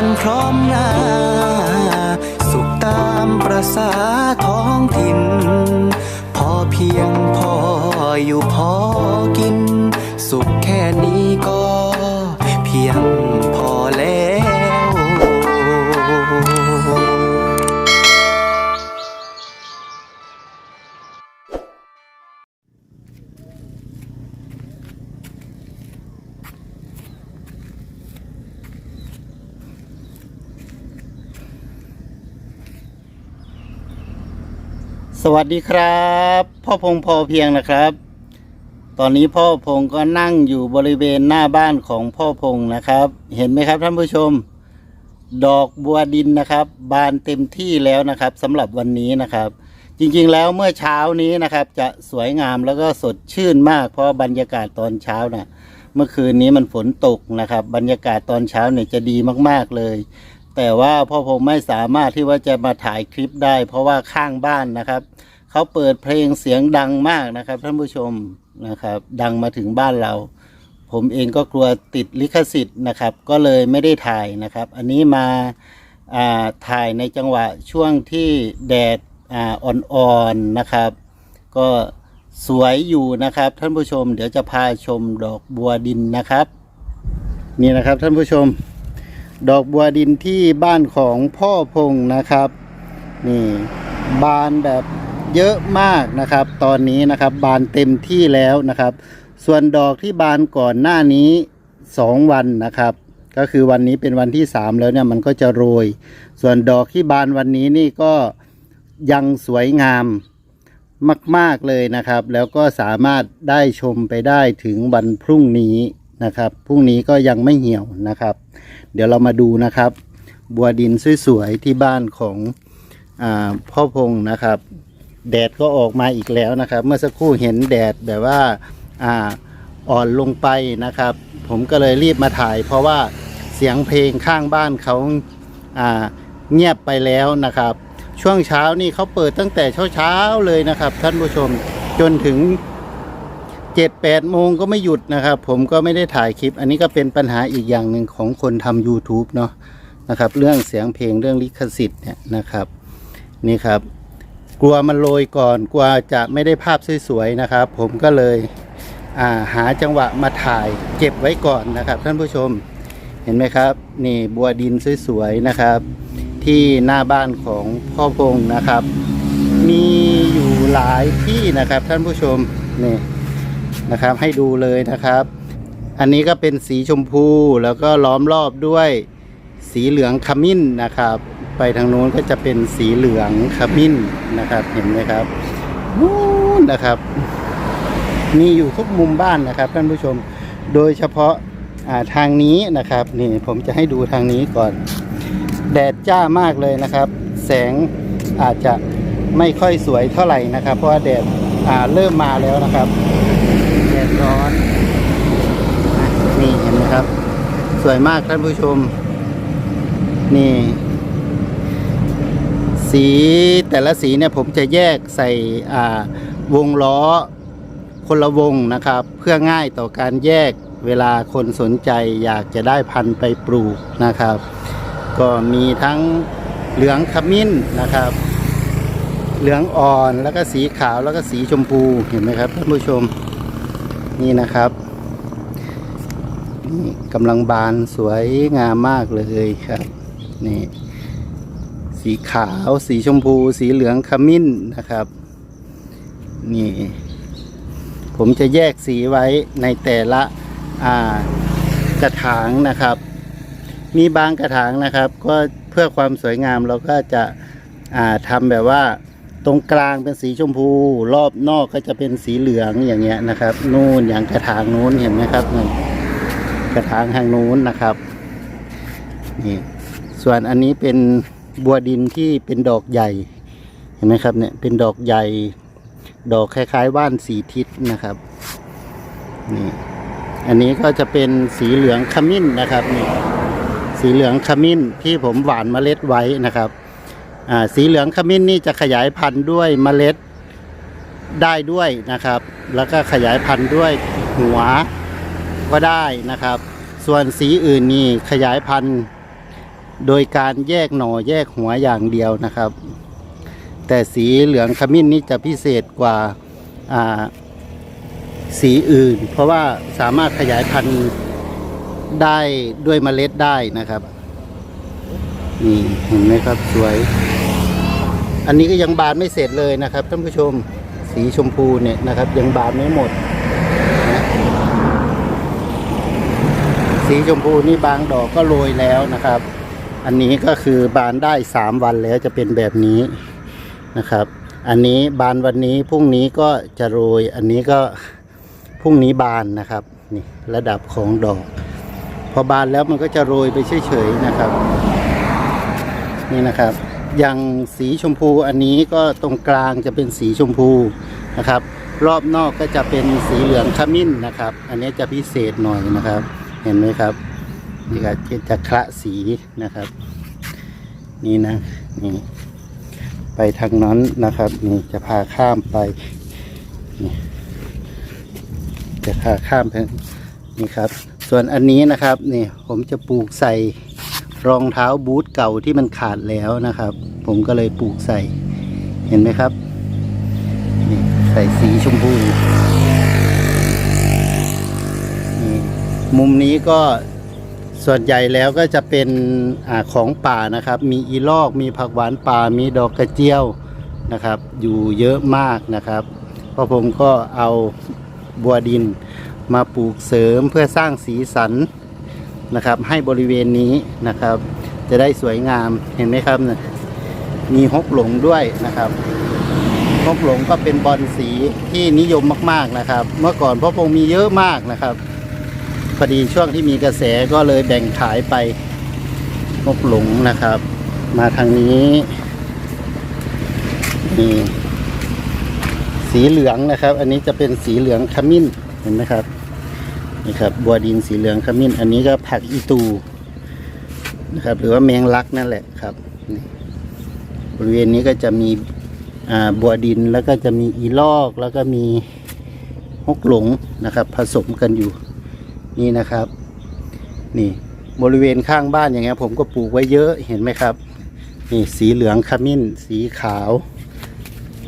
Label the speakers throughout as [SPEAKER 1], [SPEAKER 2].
[SPEAKER 1] กันพร้อมหน้า สุขตามประสาท้องถิ่น พอเพียงพออยู่พอกิน สุขแค่นี้ก็
[SPEAKER 2] สวัสดีครับ พ่อพงพอเพียงนะครับ ตอนนี้พ่อพงก็นั่งอยู่บริเวณหน้าบ้านของพ่อพงนะครับ เห็นไหมครับท่านผู้ชม ดอกบัวดินนะครับ บานเต็มที่แล้วนะครับสำหรับวันนี้นะครับ จริงๆแล้วเมื่อเช้านี้นะครับ จะสวยงามแล้วก็สดชื่นมาก เพราะบรรยากาศตอนเช้านะเมื่อคืนนี้มันฝนตกนะครับ บรรยากาศตอนเช้าเนี่ยจะดีมากๆเลย แต่ว่าพ่อผมไม่สามารถที่ว่าจะมาถ่ายคลิปได้ เพราะว่าข้างบ้านนะครับเขาเปิดเพลงเสียงดังมากนะครับ ท่านผู้ชมนะครับ ดังมาถึงบ้านเรา ผมเองก็กลัวติดลิขสิทธิ์นะครับ ก็เลยไม่ได้ถ่ายนะครับ อันนี้มาอ่าถ่ายในจังหวะช่วงที่แดดอ่อ่อนๆนะครับ ก็สวยอยู่นะครับ ท่านผู้ชม เดี๋ยวจะพาชมดอกบัวดินนะครับ นี่นะครับท่านผู้ชม ดอกบัวดินที่บ้านของพ่อพงนะครับ นี่บานแบบเยอะมากนะครับ ตอนนี้นะครับบานเต็มที่แล้วนะครับ ส่วนดอกที่บานก่อนหน้านี้สองวันนะครับ ก็คือวันนี้เป็นวันที่สามแล้วเนี่ยมันก็จะโรย ส่วนดอกที่บานวันนี้นี่ก็ยังสวยงามมาก ๆ เลยนะครับ แล้วก็สามารถได้ชมไปได้ถึงวันพรุ่งนี้ นะครับพรุ่งนี้ก็ยังไม่เหี่ยวนะครับ เดี๋ยวเรามาดูนะครับ บัวดินสวยๆที่บ้านของอพ่อพงนะครับ แดดก็ออกมาอีกแล้วนะครับ เมื่อสักครู่เห็นแดดแบบว่าอ่าอ่อนลงไปนะครับ ผมก็เลยรีบมาถ่าย เพราะว่าเสียงเพลงข้างบ้านเขาเงียบไปแล้วนะครับ ช่วงเช้านี่เขาเปิดตั้งแต่เช้าๆเลยนะครับ ท่านผู้ชมจนถึง เจ็ดแปดโมงก็ไม่หยุดนะครับ ผมก็ไม่ได้ถ่ายคลิป อันนี้ก็เป็นปัญหาอีกอย่างหนึ่งของคนทำ YouTube เนาะนะครับ เรื่องเสียงเพลงเรื่องลิขสิทธิ์เนี่ยนะครับ นี่ครับ กลัวมันโรยก่อนกลัวจะไม่ได้ภาพสวยๆนะครับ ผมก็เลยาหาจังหวะมาถ่ายเก็บไว้ก่อนนะครับ ท่านผู้ชมเห็นไหมครับ นี่บัวดินสวยๆนะครับ ที่หน้าบ้านของพ่อพงนะครับ มีอยู่หลายที่นะครับท่านผู้ชมนี่ นะครับ ให้ดูเลยนะครับ อันนี้ก็เป็นสีชมพูแล้วก็ล้อมรอบด้วยสีเหลืองขมิ้นนะครับ ไปทางโน้นก็จะเป็นสีเหลืองขมิ้นนะครับ เห็นไหมครับนู้นนะครับ มีอยู่ทุกมุมบ้านนะครับท่านผู้ชม โดยเฉพาะาทางนี้นะครับนี่ผมจะให้ดูทางนี้ก่อน แดดจ้ามากเลยนะครับ แสงอาจจะไม่ค่อยสวยเท่าไหร่นะครับ เพราะว่าแดดเริ่มมาแล้วนะครับ ร้อนนี่เห็นไหมครับ สวยมากท่านผู้ชม นี่ สีแต่ละสีเนี่ยผมจะแยกใส่วงล้อคนละวงนะครับ เพื่อง่ายต่อการแยกเวลาคนสนใจอยากจะได้พันธุ์ไปปลูกนะครับ ก็มีทั้งเหลืองขมิ้นนะครับ เหลืองอ่อนแล้วก็สีขาวแล้วก็สีชมพูเห็นไหมครับท่านผู้ชม นี่นะครับนี่กำลังบานสวยงามมากเลยครับนี่สีขาวสีชมพู สีเหลืองขมิ้นนะครับ นี่ ผมจะแยกสีไว้ในแต่ละกระถางนะครับ มีบางกระถางนะครับ ก็เพื่อความสวยงามเราก็จะทำแบบว่า ตรงกลางเป็นสีชมพู รอบนอกก็จะเป็นสีเหลืองอย่างเงี้ยนะครับ นู่นอย่างกระถางนู้นเห็นไหมครับนี่กระถางทางนู้นนะครับนี่ส่วนอันนี้เป็นบัวดินที่เป็นดอกใหญ่เห็นไหมครับเนี่ยเป็นดอกใหญ่ ดอกคล้ายๆว่านสีทิศนะครับนี่อันนี้ก็จะเป็นสีเหลืองขมิ้นนะครับนี่สีเหลืองขมิ้นที่ผมหว่านเมล็ดไว้นะครับ สีเหลืองขมิ้นนี่จะขยายพันธุ์ด้วยเมล็ดได้ด้วยนะครับ แล้วก็ขยายพันธุ์ด้วยหัวก็ได้นะครับ ส่วนสีอื่นนี่ขยายพันธุ์โดยการแยกหน่อแยกหัวอย่างเดียวนะครับ แต่สีเหลืองขมิ้นนี่จะพิเศษกว่าสีอื่น เพราะว่าสามารถขยายพันธุ์ได้ด้วยเมล็ดได้นะครับนี่เห็นไหมครับสวย อันนี้ก็ยังบานไม่เสร็จเลยนะครับท่านผู้ชมสีชมพูเนี่ยนะครับ ยังบานไม่หมดนะสีชมพูนี่บางดอกก็โรยแล้วนะครับ อันนี้ก็คือบานได้สามวันแล้วจะเป็นแบบนี้นะครับ อันนี้บานวันนี้พรุ่งนี้ก็จะโรย อันนี้ก็พรุ่งนี้บานนะครับนี่ระดับของดอก พอบานแล้วมันก็จะโรยไปเฉยๆนะครับ นี่นะครับ อย่างสีชมพูอันนี้ก็ตรงกลางจะเป็นสีชมพูนะครับ รอบนอกก็จะเป็นสีเหลืองขมิ้นนะครับ อันนี้จะพิเศษหน่อยนะครับ เห็นไหมครับนี่ก็จะคละสีนะครับ นี่นะนี่ไปทางนั้นนะครับนี่จะพาข้ามไปนี่จะพาข้ามไปนี่ครับ ส่วนอันนี้นะครับนี่ผมจะปลูกใส่ รองเท้าบูทเก่าที่มันขาดแล้วนะครับ ผมก็เลยปลูกใส่เห็นไหมครับนี่ใส่สีชมพูนี่มุมนี้ก็ส่วนใหญ่แล้วก็จะเป็นอของป่านะครับ มีอีลอกมีผักหวานป่ามีดอกกระเจียวนะครับ อยู่เยอะมากนะครับเพราะผมก็เอาบัวดินมาปลูกเสริมเพื่อสร้างสีสัน นะครับ ให้บริเวณนี้นะครับ จะได้สวยงามเห็นไหมครับ มีฮกหลงด้วยนะครับฮกหลงก็เป็นบอลสีที่นิยมมากๆนะครับ เมื่อก่อนพ่อพงมีเยอะมากนะครับพอดีช่วงที่มีกระแสก็เลยแบ่งขายไปนกหลงนะครับ มาทางนี้นี่สีเหลืองนะครับ อันนี้จะเป็นสีเหลืองขมิ้นเห็นไหมครับ นี่ครับบัวดินสีเหลืองขมิ้น อันนี้ก็ผักอีตูนะครับ หรือว่าแมงลักนั่นแหละครับบริเวณนี้ก็จะมีบัวดินแล้วก็จะมีอีลอกแล้วก็มีฮกหลงนะครับ ผสมกันอยู่นี่นะครับ นี่บริเวณข้างบ้านอย่างเงี้ย ผมก็ปลูกไว้เยอะเห็นไหมครับ นี่สีเหลืองขมิ้น สีขาว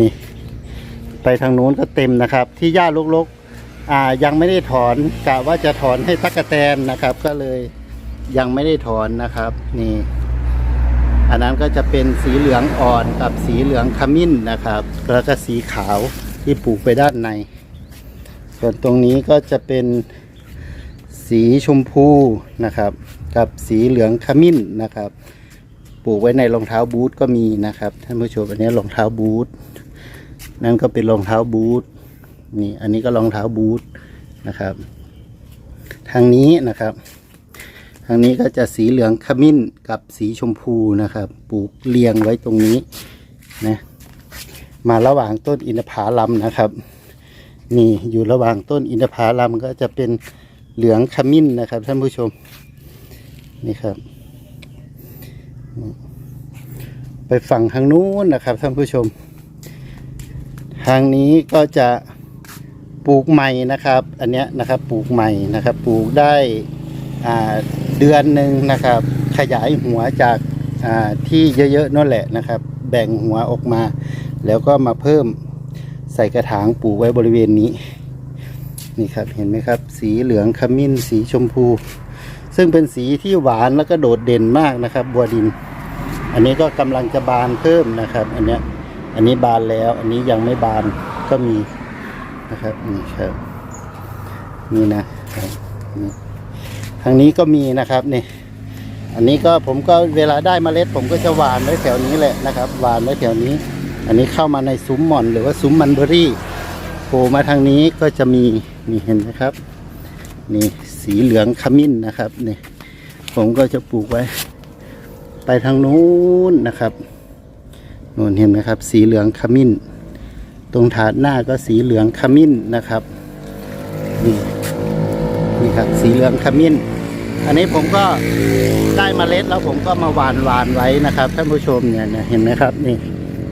[SPEAKER 2] นี่ ไปทางนู้นก็เต็มนะครับ ที่หญ้าลก ยังไม่ได้ถอนกะว่าจะถอนให้ตักกะแตนนะครับ ก็เลยยังไม่ได้ถอนนะครับ นี่ อันนั้นก็จะเป็นสีเหลืองอ่อนกับสีเหลืองขมิ้นนะครับ แล้วก็สีขาวที่ปลูกไปด้านใน ส่วนตรงนี้ก็จะเป็นสีชมพูนะครับ กับสีเหลืองขมิ้นนะครับ ปลูกไว้ในรองเท้าบูทก็มีนะครับ ท่านผู้ชมอันนี้รองเท้าบูทนั่นก็เป็นรองเท้าบูท นี่อันนี้ก็รองเท้าบูทนะครับ ทางนี้นะครับ ทางนี้ก็จะสีเหลืองขมิ้นกับสีชมพูนะครับ ปลูกเรียงไว้ตรงนี้นะมาระหว่างต้นอินทผลัมนะครับนี่อยู่ระหว่างต้นอินทผลัมก็จะเป็นเหลืองขมิ้นนะครับ ท่านผู้ชมนี่ครับ ไปฝั่งทางนู้นนะครับท่านผู้ชม ทางนี้ก็จะ ปลูกใหม่นะครับ อันเนี้ยนะครับปลูกใหม่นะครับ ปลูกได้เดือนหนึ่งนะครับ ขยายหัวจากาที่เยอะๆนั่นแหละนะครับ แบ่งหัวออกมา แล้วก็มาเพิ่มใส่กระถางปลูกไว้บริเวณนี้ นี่ครับเห็นไหมครับ สีเหลืองขมิ้นสีชมพู ซึ่งเป็นสีที่หวานแล้วก็โดดเด่นมากนะครับ บัวดิน อันนี้ก็กำลังจะบานเพิ่มนะครับ อันเนี้ยอันนี้บานแล้ว อันนี้ยังไม่บานก็มี นะครับนี่ครับนี่นะครับนี่ทางนี้ก็มีนะครับนี่อันนี้ก็ผมก็เวลาได้เมล็ด ผมก็จะหวานไว้แถวนี้แหละนะครับหวานไว้แถวนี้ อันนี้เข้ามาในซุ้มหม่อนหรือว่าซุ้มมันเบอรี่โผล่มาทางนี้ก็จะมีนี่เห็นไหมครับนี่สีเหลืองขมิ้นนะครับนี่ผมก็จะปลูกไว้ ไปทางนู้นนะครับนู่นเห็นไหมครับ สีเหลืองขมิ้น ตรงถาดหน้าก็สีเหลืองขมิ้นนะครับ นี่นี่ครับสีเหลืองขมิ้น อันนี้ผมก็ได้เมล็ดแล้วผมก็มาหวานหวานไว้นะครับท่านผู้ชมเนี่ยเห็นไหมครับนี่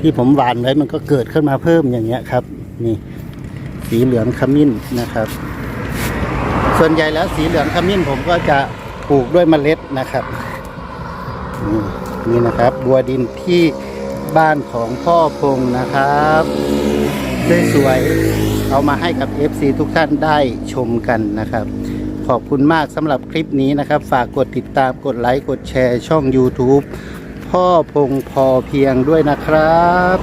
[SPEAKER 2] ที่ผมหวานไว้มันก็เกิดขึ้นมาเพิ่มอย่างเงี้ยครับ นี่สีเหลืองขมิ้นนะครับ ส่วนใหญ่แล้วสีเหลืองขมิ้นผมก็จะปลูกด้วยเมล็ดนะครับนี่นี่นะครับ บัวดินที่บ้านของพ่อพงนะครับ สวยๆเอามาให้กับ FC ทุกท่านได้ชมกันนะครับ ขอบคุณมากสำหรับคลิปนี้นะครับ ฝากกดติดตามกดไลค์กดแชร์ช่อง YouTube พ่อพงพอเพียงด้วยนะครับ